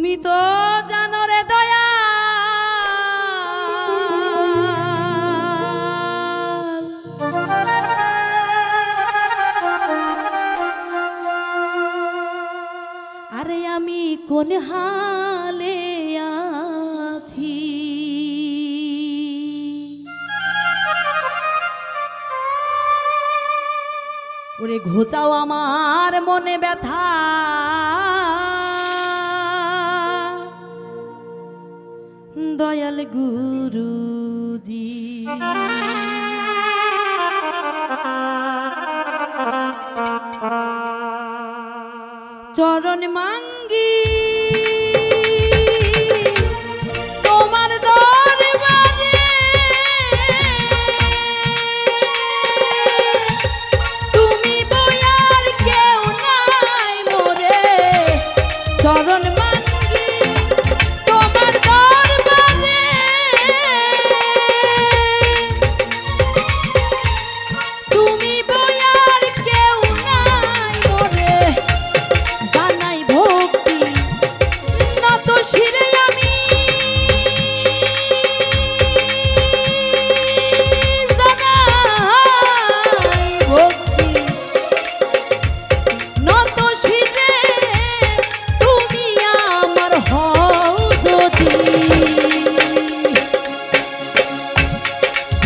তুমি তো জানো রে দয়া। আরে আমি কোন হালে আছি? ওরে ঘোচাও আমার মনে ব্যথা। দয়াল গুরুজি। চরণ মাঙ্গি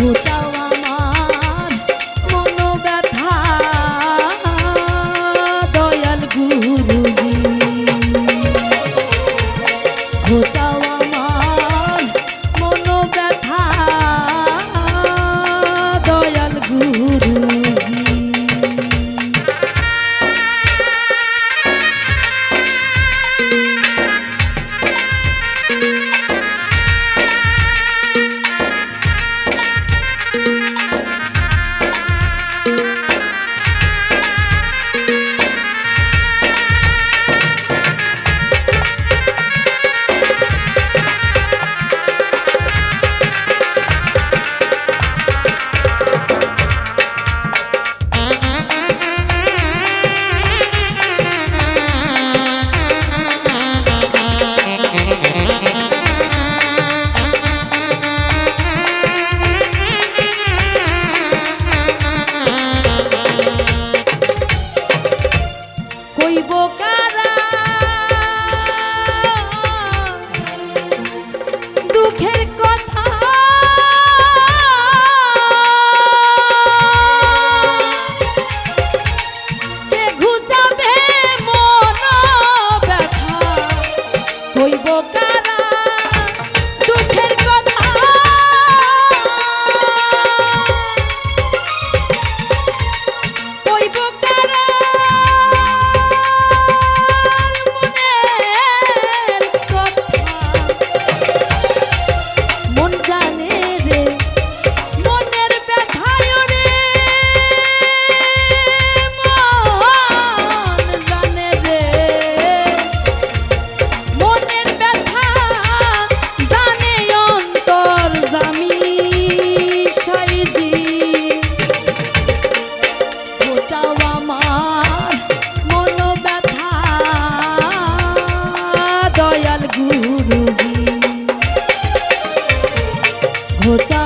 不到 mujer দয়াল গুরুজি। ঘোচা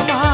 ঘুচাও